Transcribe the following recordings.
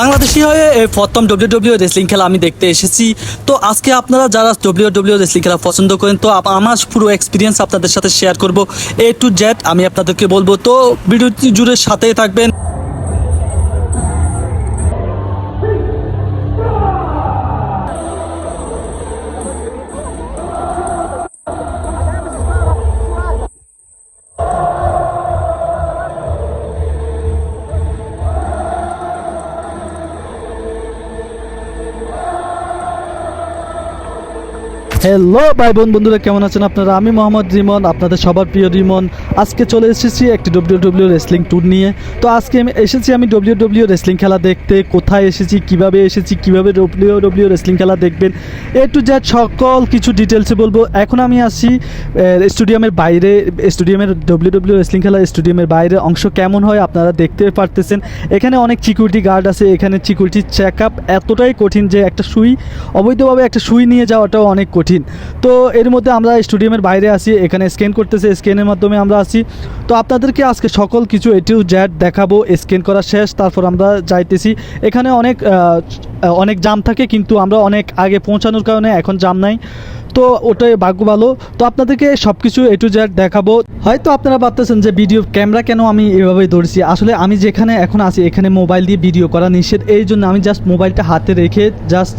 বাংলাদেশি হয়ে এই প্রথম ডব্লিউ ডব্লিউ রেসলিং খেলা আমি দেখতে এসেছি। তো আজকে আপনারা যারা ডব্লিউ ডব্লিউ রেসলিং খেলা পছন্দ করেন, তো আমার পুরো এক্সপিরিয়েন্স আপনাদের সাথে শেয়ার করব। এ টু জেড আমি আপনাদেরকে বলব। তো ভিডিওটি জুড়ে সাথেই থাকবেন। হ্যালো ভাই বোন, বন্ধুরা, কেমন আছেন আপনারা? আমি মোহাম্মদ রিমন, আপনাদের সবার প্রিয় রিমন। আজকে চলে এসেছি একটি ডব্লিউ ডব্লিউ রেসলিং ট্যুর নিয়ে। তো আজকে আমি এসেছি আমি ডব্লিউ ডব্লিউ রেসলিং খেলা দেখতে। কোথায় এসেছি, কীভাবে এসেছি, কীভাবে ডব্লিউ ডব্লিউ রেসলিং খেলা দেখবেন, এ টু জেড সকল কিছু ডিটেলসে বলব। এখন আমি আসি স্টেডিয়ামের বাইরে, স্টেডিয়ামের ডব্লিউ ডব্লিউ রেসলিং খেলা স্টেডিয়ামের বাইরে। অংশ কেমন হয় আপনারা দেখতে পারতেছেন। এখানে অনেক সিকিউরিটি গার্ড আছে, এখানে সিকিউরিটি চেক আপ এতটাই কঠিন যে একটা সুই, অবৈধভাবে একটা সুই নিয়ে যাওয়াটাও অনেক কঠিন। তো এর মধ্যে আমরা স্টেডিয়ামের বাইরে আসি এখানে স্ক্যান করতেছে স্ক্যানের মাধ্যমে আমরা আসি তো আপনাদেরকে আজকে সকল কিছু এটিও জ্যাট দেখাবো স্ক্যান করা শেষ, তারপর আমরা যাইতেছি। এখানে অনেক অনেক জাম থাকে, কিন্তু আমরা অনেক আগে পৌঁছানোর কারণে এখন জাম নাই। তো ওটাই ভাগ্য ভালো। তো আপনাদেরকে সব কিছু এ টু জেড দেখাবো। হয়তো আপনারা ভাবতেছেন যে ভিডিও ক্যামেরা কেন আমি এভাবে ধরছি? আসলে আমি যেখানে এখন আছি, এখানে মোবাইল দিয়ে ভিডিও করা নিষেধ। এই জন্য আমি জাস্ট মোবাইলটা হাতে রেখে জাস্ট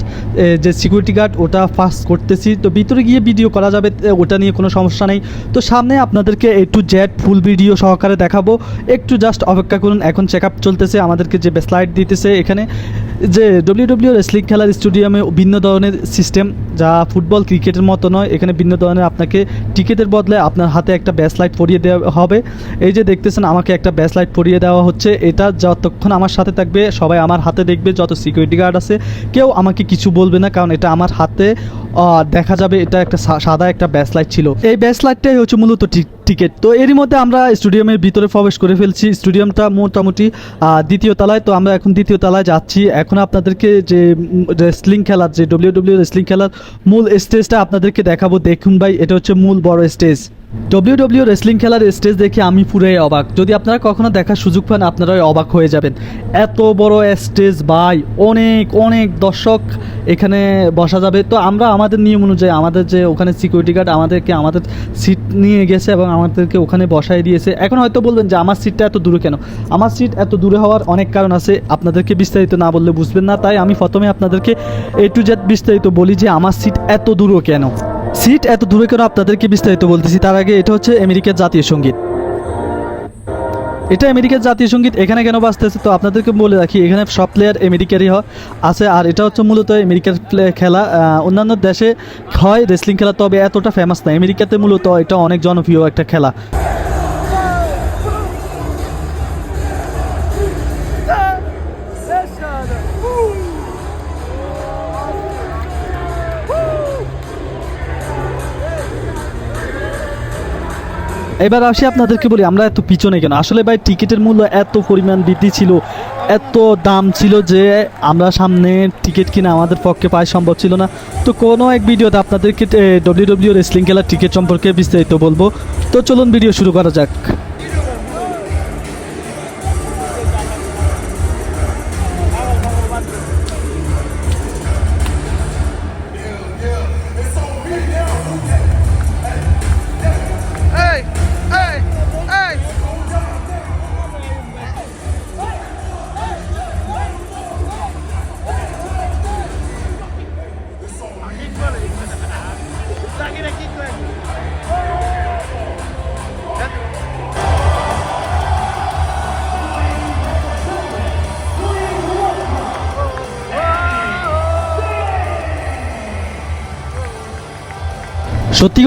যে সিকিউরিটি গার্ড ওটা ফাস্ট করতেছি। তো ভিতরে গিয়ে ভিডিও করা যাবে ওটা নিয়ে কোনো সমস্যা নেই। তো সামনে আপনাদেরকে A to Z full video সহকারে দেখাবো। একটু জাস্ট অপেক্ষা করুন। এখন চেক চলতেছে। আমাদেরকে যে স্লাইড দিতেছে এখানে যে ডব্লিউ ডব্লিউ রেসলিং খেলার স্টেডিয়ামে ভিন্ন ধরনের সিস্টেম যা ফুটবল ক্রিকেটের মতো নয়, এখানে ভিন্ন ধরনের আপনাকে টিকিটের বদলে আপনার হাতে একটা ব্যাস লাইট পরিয়ে দেওয়া হবে। এই যে দেখতেছেন, আমাকে একটা ব্যাস লাইট পরিয়ে দেওয়া হচ্ছে। এটা যতক্ষণ আমার সাথে থাকবে, সবাই আমার হাতে দেখবে, যত সিকিউরিটি গার্ড আছে, কেউ আমাকে কিছু বলবে না, কারণ এটা আমার হাতে দেখা যাবে এটা একটা সাদা একটা ব্যাস লাইট ছিল। এই ব্যাস লাইটটাই হচ্ছে মূলত টিকিট তো এরই মধ্যে আমরা স্টেডিয়ামের ভিতরে প্রবেশ করে ফেলছি। স্টেডিয়ামটা মোটামুটি দ্বিতীয় তলায়। তো আমরা এখন দ্বিতীয় তলায় যাচ্ছি। এখন আপনাদেরকে যে রেসলিং খেলার, যে ডব্লিউ ডব্লিউ রেসলিং খেলার মূল স্টেজটা আপনাদেরকে দেখাবো। দেখুন ভাই, এটা হচ্ছে মূল বড় স্টেজ ডব্লিউ ডব্লিউ রেসলিং খেলার স্টেজ দেখে আমি পুরাই অবাক। যদি আপনারা কখনো দেখার সুযোগ পান, আপনারাই অবাক হয়ে যাবেন। এত বড় স্টেজ ভাই, অনেক অনেক দর্শক এখানে বসা যাবে। তো আমরা আমাদের নিয়ম অনুযায়ী, আমাদের যে ওখানে সিকিউরিটি গার্ড আমাদেরকে আমাদের সিট নিয়ে গেছে এবং আমাদেরকে ওখানে বসাই দিয়েছে। এখন হয়তো বলবেন যে, আমার সিটটা এত দূরে কেন? আমার সিট এত দূরে হওয়ার অনেক কারণ আছে। আপনাদেরকে বিস্তারিত না বললে বুঝবেন না। তাই আমি প্রথমে আপনাদেরকে এ টু জেড বিস্তারিত বলি যে, আমার সিট এত দূরও কেন? সিট এত দূরে কেন আপনাদেরকে বিস্তারিত বলতেছি? তার আগে এটা হচ্ছে আমেরিকার জাতীয় সংগীত। এটা আমেরিকার জাতীয় সংগীত এখানে কেন বাঁচতেছে তো আপনাদেরকে বলে রাখি, এখানে সব প্লেয়ার আমেরিকারই হয়, আছে, আর এটা হচ্ছে মূলত আমেরিকার খেলা। অন্যান্য দেশে হয় রেসলিং খেলা, তবে এতটা ফেমাস না। আমেরিকাতে মূলত এটা অনেক জনপ্রিয় একটা খেলা। এবার আসি আপনাদেরকে বলি, আমরা এত পিছনে কেন? আসলে ভাই, টিকিটের মূল্য এত পরিমাণ বৃদ্ধি ছিল, এত দাম ছিল যে আমরা সামনে টিকিট কিনা আমাদের পক্ষে পাওয়া সম্ভব ছিল না। তো কোনো এক ভিডিওতে আপনাদেরকে ডব্লিউ ডব্লিউ রেসলিং খেলার টিকিট সম্পর্কে বিস্তারিত বলব। তো চলুন ভিডিও শুরু করা যাক।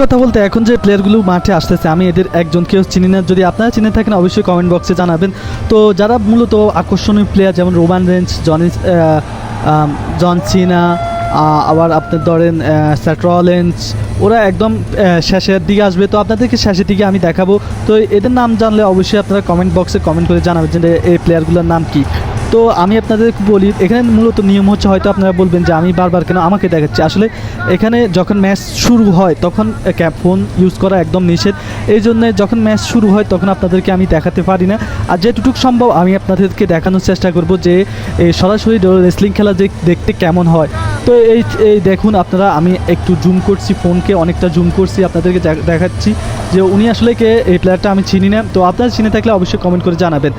কথা বলতে এখন যে প্লেয়ারগুলো মাঠে আসতেছে, আমি এদের একজনকেও চিনি না। যদি আপনারা চিনে থাকেন, অবশ্যই কমেন্ট বক্সে জানাবেন। তো যারা মূলত আকর্ষণীয় প্লেয়ার যেমন Roman Reigns Johnny John Cena আবার আপনার ধরেন স্যাট্রলেন্স ওরা একদম শেষের দিকে আসবে। তো আপনাদেরকে শেষের দিকে আমি দেখাবো। তো এদের নাম জানলে অবশ্যই আপনারা কমেন্ট বক্সে কমেন্ট করে জানাবেন যে এই প্লেয়ারগুলোর নাম কি। তো আমি আপনাদের বলি, এখানে মূলত নিয়ম হচ্ছে হয়তো আপনারা বলবেন যে আমি বারবার কেন আমাকে দেখাচ্ছি। আসলে এখানে যখন ম্যাচ শুরু হয়, তখন ফোন ইউজ করা একদম নিষেধ। এই জন্য যখন ম্যাচ শুরু হয়, তখন আপনাদেরকে আমি দেখাতে পারি না। আর যেটুকু সম্ভব, আমি আপনাদেরকে দেখানোর চেষ্টা করব যে এই সরাসরি রেসলিং খেলা যে দেখতে কেমন হয়। তো এই এই দেখুন আপনারা, আমি একটু জুম করছি ফোনকে, অনেকটা জুম করছি, আপনাদেরকে দেখাচ্ছি যে উনি আসলে কে, এই প্লেয়ারটা আমি চিনি না। তো আপনারা চিনে থাকলে অবশ্যই কমেন্ট করে জানাবেন।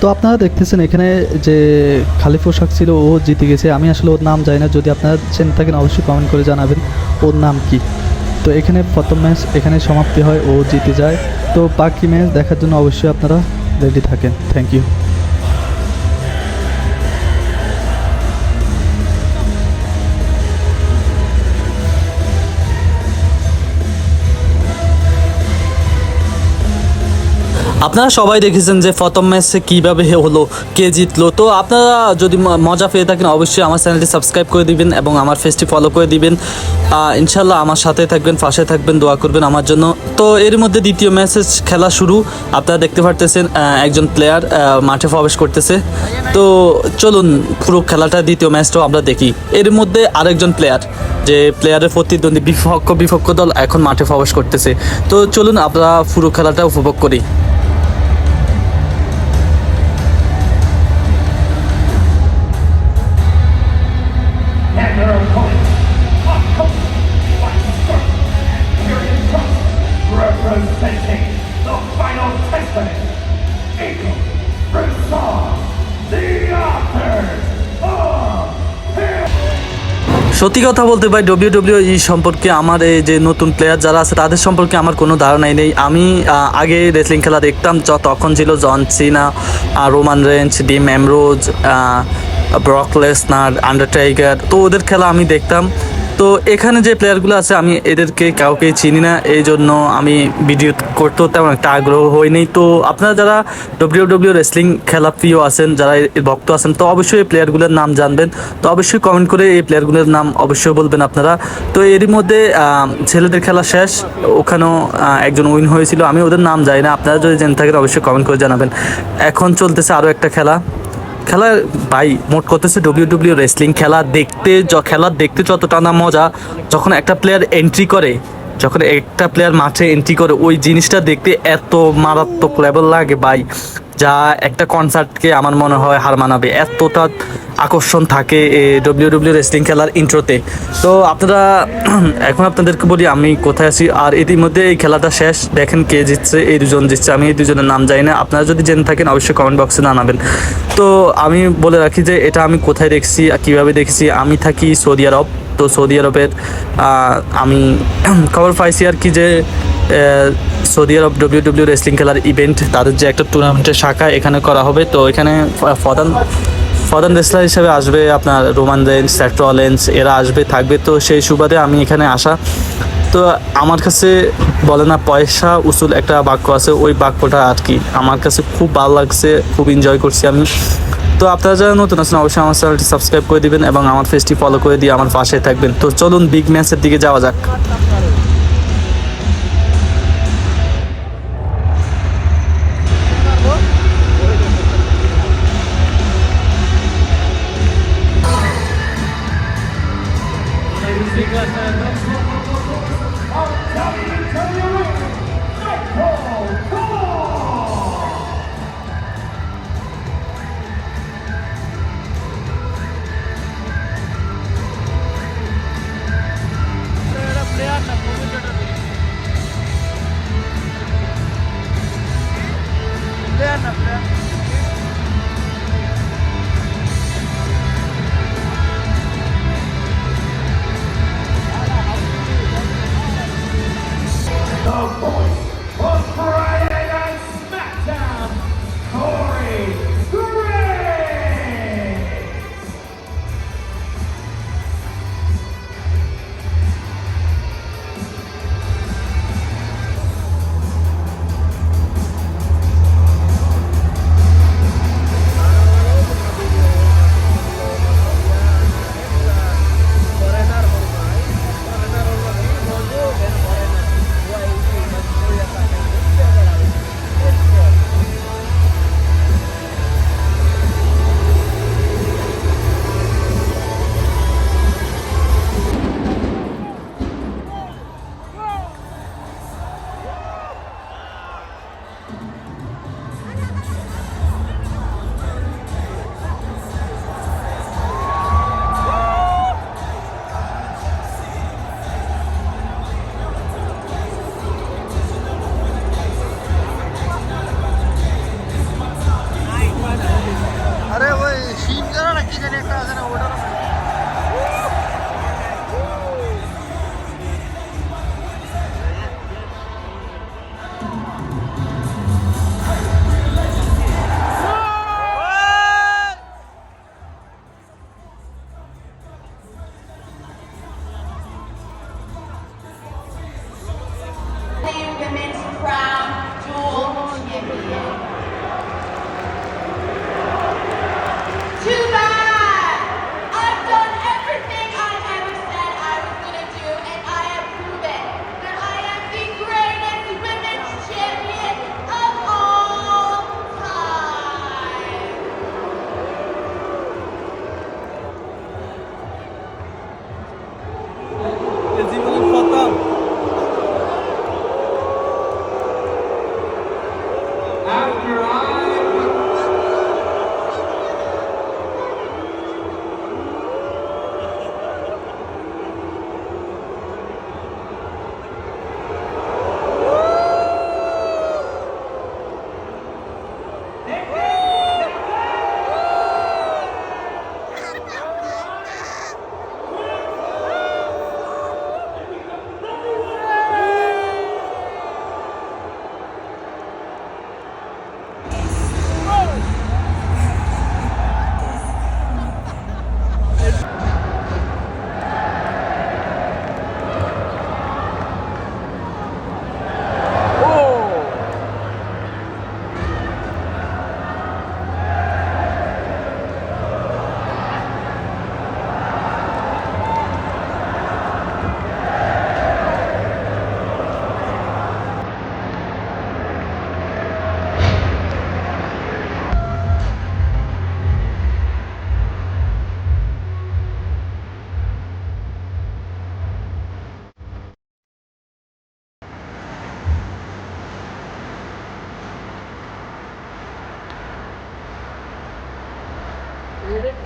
তো আপনারা দেখতেছেন এখানে যে খালি পোশাক ছিল, ও জিতে গেছে। আমি আসলে ওর নাম জানি না, যদি আপনারা চেন থাকেন অবশ্যই কমেন্ট করে জানাবেন ওর নাম কি। তো এখানে প্রথম ম্যাচ এখানে সমাপ্তি হয়, ও জিতে যায়। তো বাকি ম্যাচ দেখার জন্য অবশ্যই আপনারা রেডি থাকেন। থ্যাংক ইউ আপনারা সবাই দেখেছেন যে প্রথম ম্যাচে কীভাবে হলো, কে জিতলো। তো আপনারা যদি মজা পেয়ে থাকেন, অবশ্যই আমার চ্যানেলটি সাবস্ক্রাইব করে দিবেন এবং আমার ফেসটি ফলো করে দিবেন। ইনশাল্লাহ আমার সাথে থাকবেন, পাশে থাকবেন, দোয়া করবেন আমার জন্য। তো এর মধ্যে দ্বিতীয় ম্যাচের খেলা শুরু। আপনারা দেখতে পারতেছেন একজন প্লেয়ার মাঠে প্রবেশ করতেছে। তো চলুন পুরো খেলাটা, দ্বিতীয় ম্যাচটাও আমরা দেখি। এর মধ্যে আরেকজন প্লেয়ার যে প্লেয়ারের প্রতিদ্বন্দ্বী বিপক্ষ বিপক্ষ দল এখন মাঠে প্রবেশ করতেছে। তো চলুন আমরা পুরো খেলাটা উপভোগ করি। সত্যি কথা বলতে ভাই ডব্লিউ ডব্লিউ ই সম্পর্কে আমার এই যে নতুন প্লেয়ার যারা আছে, তাদের সম্পর্কে আমার কোনো ধারণাই নেই। আমি আগে রেসলিং খেলা দেখতাম তখন ছিল জন সিনা রোমান রেঞ্জ, ডিম এমরোজ ব্রকলেসনার আন্ডারটাইগার, তো ওদের খেলা আমি দেখতাম। তো এখানে যে প্লেয়ারগুলো আছে, আমি এদেরকে কাউকে চিনি না এই জন্য আমি ভিডিও করতেও তেমন একটা আগ্রহ হয়নি তো আপনারা যারা ডব্লিউ ডব্লিউ রেসলিং খেলা প্রিয় আছেন, যারা ভক্ত আছেন, তো অবশ্যই এই প্লেয়ারগুলোর নাম জানবেন। তো অবশ্যই কমেন্ট করে এই প্লেয়ারগুলোর নাম অবশ্যই বলবেন আপনারা। তো এরই মধ্যে ছেলেদের খেলা শেষ। ওখানেও একজন উইন হয়েছিল। আমি ওদের নাম জানি না। আপনারা যদি জেনে থাকেন, অবশ্যই কমেন্ট করে জানাবেন। এখন চলতেছে আরও একটা খেলা। খেলা, ভাই, মোট করতেছে ডব্লিউ ডব্লিউ রেসলিং খেলা দেখতে খেলা দেখতে যত টানা মজা, যখন একটা প্লেয়ার এন্ট্রি করে, যখন একটা প্লেয়ার মাঠে এন্ট্রি করে, ওই জিনিসটা দেখতে এত মারাত্মক লেভেল লাগে, ভাই। যা একটা কনসার্টকে আমার মনে হয় হার মানাবে। এতটা আকর্ষণ থাকে ডব্লিউ ডব্লিউ রেসলিং খেলার ইন্ট্রোতে তো আপনারা, এখন আপনাদেরকে বলি, আমি কোথায় আছি? আর ইতিমধ্যে এই খেলাটা শেষ। দেখেন কে জিতছে, এই দুজন জিতছে। আমি এই দুজনের নাম জানি না। আপনারা যদি জেনে থাকেন, অবশ্যই কমেন্ট বক্সে জানাবেন। তো আমি বলে রাখি যে, এটা আমি কোথায় দেখছি আর কীভাবে দেখছি? আমি থাকি সৌদি আরব। তো সৌদি আরবের আমি খবর পাইছি আর কি যে Saudi Arab W W wrestling খেলার ইভেন্ট তাদের যে একটা টুর্নামেন্টের শাখা এখানে করা হবে। তো এখানে প্রধান প্রধান রেসলার হিসেবে আসবে আপনার রোমান রেঞ্জ স্যাক্ট্রলেন্স এরা আসবে, থাকবে। তো সেই সুবাদে আমি এখানে আসা। তো আমার কাছে বলে না, পয়সা উসুল একটা বাক্য আছে, ওই বাক্যটা আর কি। আমার কাছে খুব ভালো লাগছে, খুব এনজয় করছি আমি। তো আপনারা যারা নতুন আছেন, অবশ্যই আমার চ্যানেলটি সাবস্ক্রাইব করে দিবেন এবং আমার ফেসটি ফলো করে দিয়ে আমার পাশে থাকবেন। তো চলুন বিগ ম্যাচের দিকে যাওয়া যাক। Öyle mi?